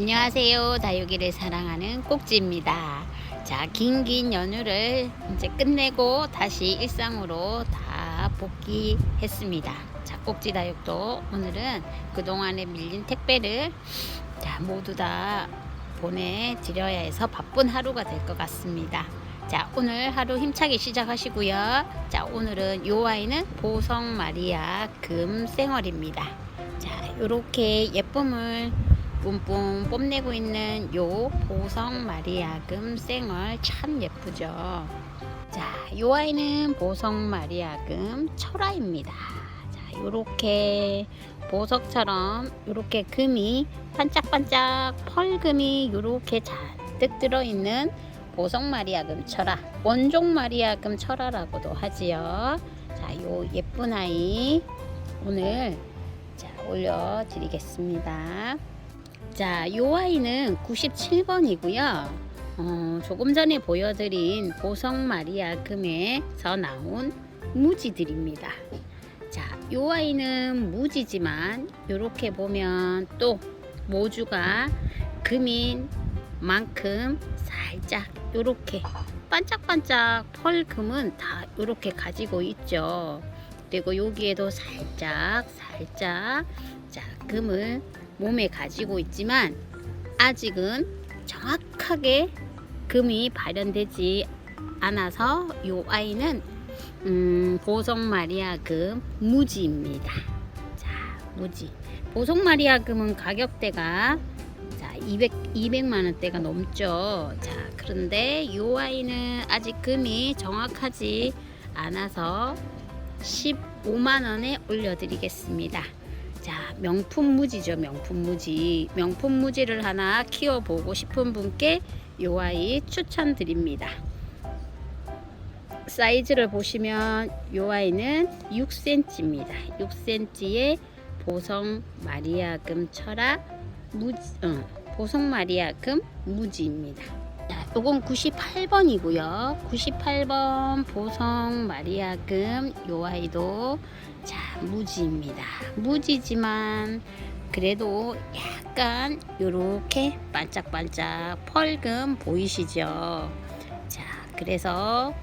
안녕하세요. 다육이를 사랑하는 꼭지입니다. 자, 긴긴 연휴를 이제 끝내고 다시 일상으로 다 복귀했습니다. 자, 꼭지 다육도 오늘은 그동안에 밀린 택배를 자, 모두 다 보내드려야 해서 바쁜 하루가 될 것 같습니다. 자, 오늘 하루 힘차게 시작하시고요. 자, 오늘은 요 아이는 보성 마리아 금생얼입니다. 자, 요렇게 예쁨을 뿜뿜 뽐내고 있는 요 보성 마리아금 생얼 참 예쁘죠. 자, 요 아이는 보성 마리아금 철화입니다. 자, 요렇게 보석처럼 요렇게 금이 반짝반짝 펄금이 요렇게 잔뜩 들어있는 보성 마리아금 철화, 원종 마리아금 철화라고도 하지요. 자, 요 예쁜 아이 오늘 자, 올려드리겠습니다. 자, 요 아이는 97번이고요. 어, 조금 전에 보여드린 보성 마리아 금에서 나온 무지들입니다. 자, 요 아이는 무지지만 이렇게 보면 또 모주가 금인 만큼 살짝 요렇게 반짝반짝 펄금은 다 요렇게 가지고 있죠. 그리고 여기에도 살짝 살짝 자 금을 몸에 가지고 있지만 아직은 정확하게 금이 발현되지 않아서 이 아이는 음, 보석 마리아 금 무지입니다. 자, 무지. 보석 마리아 금은 가격대가 자, 200 200만 원대가 넘죠. 자, 그런데 이 아이는 아직 금이 정확하지 않아서 15만 원에 올려드리겠습니다. 자, 명품 무지죠, 명품 무지. 명품 무지를 하나 키워보고 싶은 분께 요 아이 추천드립니다. 사이즈를 보시면 요 아이는 6cm입니다. 6cm의 보성 마리아금 철화 무지, 어, 보성 마리아금 무지입니다. 자, 요건 98번이고요. 98번 보성 마리아금 요 아이도 자, 무지입니다. 무지지만 그래도 약간 요렇게 반짝반짝 펄금 보이시죠? 자, 그래서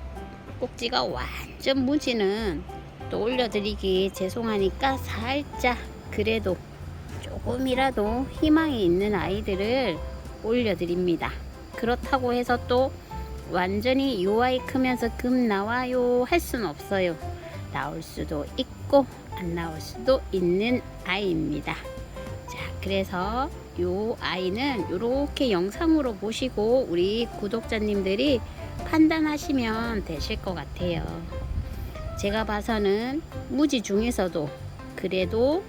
꼭지가 완전 무지는 또 올려드리기 죄송하니까 살짝 그래도 조금이라도 희망이 있는 아이들을 올려드립니다. 그렇다고 해서 또 완전히 요 아이 크면서 금 나와요 할 수는 없어요. 나올 수도 있고 안 나올 수도 있는 아이입니다. 자, 그래서 요 아이는 이렇게 영상으로 보시고 우리 구독자님들이 판단하시면 되실 것 같아요. 제가 봐서는 무지 중에서도 그래도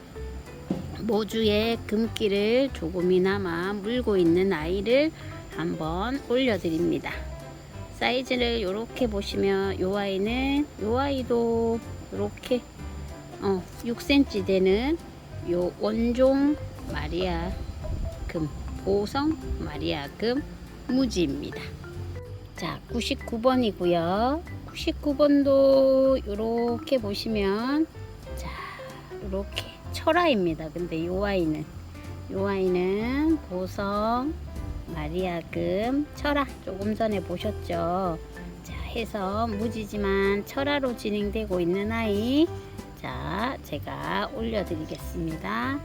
모주의 금기를 조금이나마 물고 있는 아이를 한번 올려드립니다. 사이즈를 이렇게 보시면 요 아이는 요 아이도 이렇게 어, 6cm 되는 요 원종 마리아 금 보성 마리아 금 무지입니다. 자, 99번이고요. 99번도 이렇게 보시면 자, 이렇게 철화입니다. 근데 요 아이는 요 아이는 보성 마리아금 철화 조금 전에 보셨죠? 자, 해서 무지지만 철화로 진행되고 있는 아이 자, 제가 올려드리겠습니다.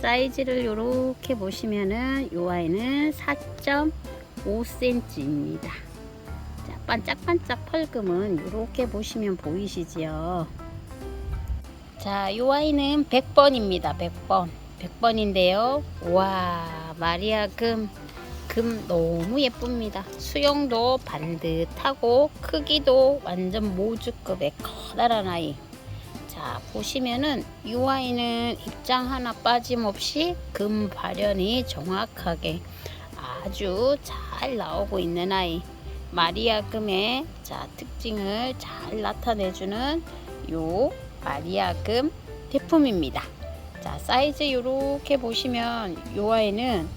사이즈를 이렇게 보시면은 요 아이는 4.5cm입니다. 자, 반짝반짝 펄금은 이렇게 보시면 보이시지요. 자, 요 아이는 100번입니다. 100번. 100번인데요. 와, 마리아금 금 너무 예쁩니다. 수영도 반듯하고 크기도 완전 모주급의 커다란 아이. 자, 보시면은 이 아이는 입장 하나 빠짐없이 금 발현이 정확하게 아주 잘 나오고 있는 아이. 마리아 금의 자, 특징을 잘 나타내주는 요 마리아 금 제품입니다. 자, 사이즈 이렇게 보시면 요 아이는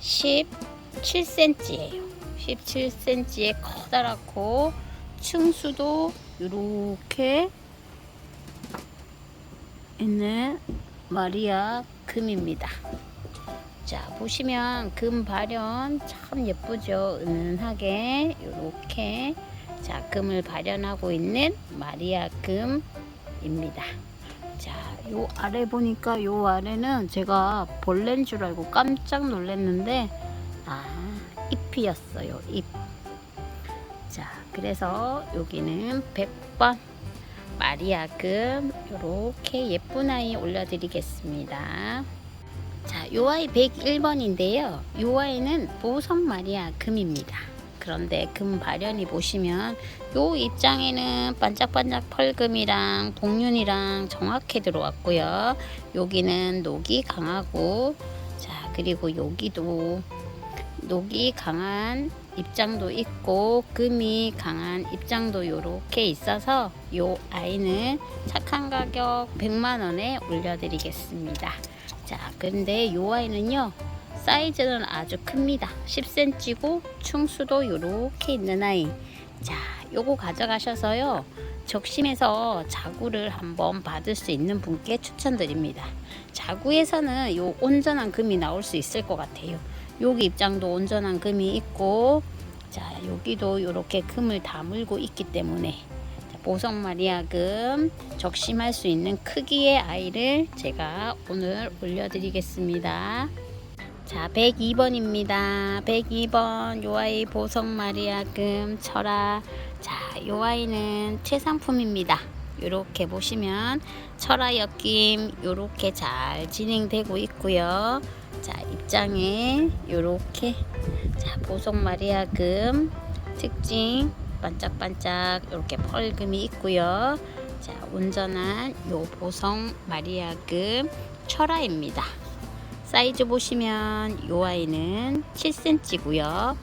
17cm예요. 17cm의 커다랗고 층수도 이렇게 있는 마리아 금입니다. 자 보시면 금 발현 참 예쁘죠 은은하게 이렇게 자 금을 발현하고 있는 마리아 금입니다 자 요 아래 보니까 요 아래는 제가 벌레인 줄 알고 깜짝 놀랐는데 아 잎이었어요 잎 자 그래서 여기는 100번 마리아금 이렇게 예쁜 아이 올려드리겠습니다. 자, 요 아이 101번인데요. 요 아이는 보석 마리아 금입니다. 그런데 금 발현이 보시면 요 입장에는 반짝반짝 펄금이랑 복륜이랑 정확히 들어왔고요. 여기는 녹이 강하고 자 그리고 여기도 녹이 강한 입장도 있고 금이 강한 입장도 요렇게 있어서 요 아이는 착한 가격 100만 원에 올려드리겠습니다. 자, 근데 요 아이는요. 사이즈는 아주 큽니다. 10cm고 충수도 요렇게 있는 아이. 자, 요거 가져가셔서요. 적심해서 자구를 한번 받을 수 있는 분께 추천드립니다. 자구에서는 요 온전한 금이 나올 수 있을 것 같아요. 여기 입장도 온전한 금이 있고 자 여기도 이렇게 금을 다물고 있기 때문에 자, 보석 마리아금 적심할 수 있는 크기의 아이를 제가 오늘 올려드리겠습니다. 자 102번입니다. 102번 요 아이 보석 마리아금 철아 자요 아이는 최상품입니다. 이렇게 보시면 철화 엮임 이렇게 잘 진행되고 있고요. 자 입장에 이렇게 자 보석 마리아금 특징 반짝반짝 이렇게 펄금이 있고요. 자 온전한 요 보석 마리아금 철화입니다. 사이즈 보시면 요 아이는 7cm고요.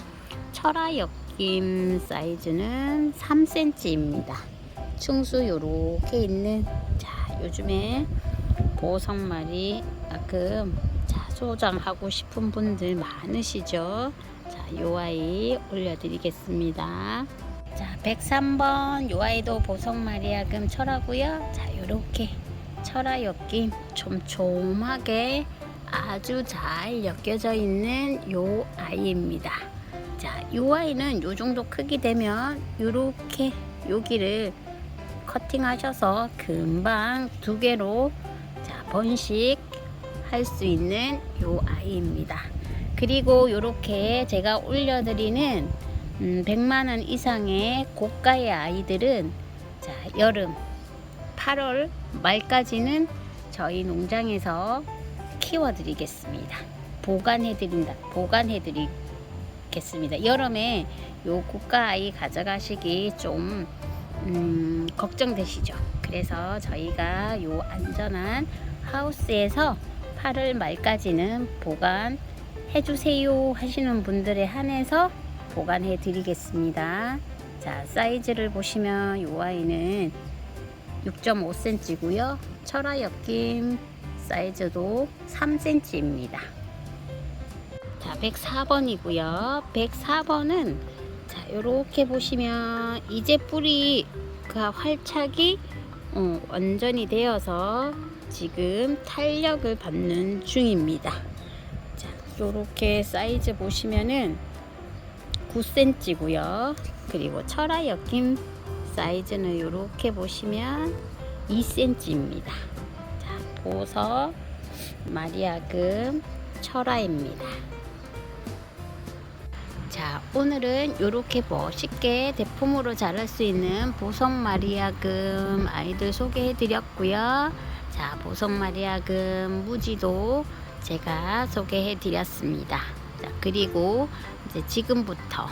철화 엮임 사이즈는 3cm입니다. 충수 요렇게 있는 자 요즘에 보석말이 가끔 자 소장하고 싶은 분들 많으시죠 자 요 아이 올려드리겠습니다 자 103번 요 아이도 보석마리아금 철하고요 자 요렇게 엮임 촘촘하게 아주 잘 엮여져 있는 요 아이입니다 자, 요 아이는 요 정도 크기 되면 요렇게 여기를 커팅하셔서 금방 두 개로 자, 번식 할 수 있는 요 아이입니다. 그리고 요렇게 제가 올려드리는 음, 100만원 이상의 고가의 아이들은 자, 여름 8월 말까지는 저희 농장에서 키워드리겠습니다. 보관해드린다. 보관해드리겠습니다. 여름에 요 고가 아이 가져가시기 좀 음, 걱정되시죠? 그래서 저희가 요 안전한 하우스에서 8월 말까지는 보관해 주세요 하시는 분들에 한해서 보관해 드리겠습니다. 자, 사이즈를 보시면 요 아이는 6.5cm고요. 철화 엮임 사이즈도 3cm입니다. 자, 104번이고요. 104번은 자, 이렇게 보시면 이제 뿌리가 활착이 어, 완전히 되어서 지금 탄력을 받는 중입니다. 자, 이렇게 사이즈 보시면은 9cm고요. 그리고 철화 엮임 사이즈는 이렇게 보시면 2cm입니다. 자, 보석 마리아금 철화입니다. 자 오늘은 이렇게 멋있게 대품으로 자랄 수 있는 보석 마리아금 아이들 소개해 드렸고요. 자 보석 마리아금 무지도 제가 소개해 드렸습니다. 자 그리고 이제 지금부터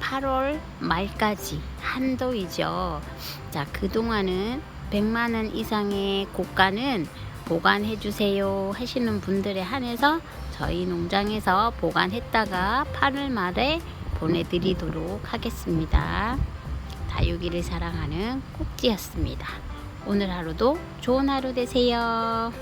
8월 말까지 한도이죠. 자 그동안은 100만원 이상의 고가는 보관해 주세요 하시는 분들에 한해서 저희 농장에서 보관했다가 8월 말에 보내드리도록 하겠습니다. 다육이를 사랑하는 꼭지였습니다. 오늘 하루도 좋은 하루 되세요.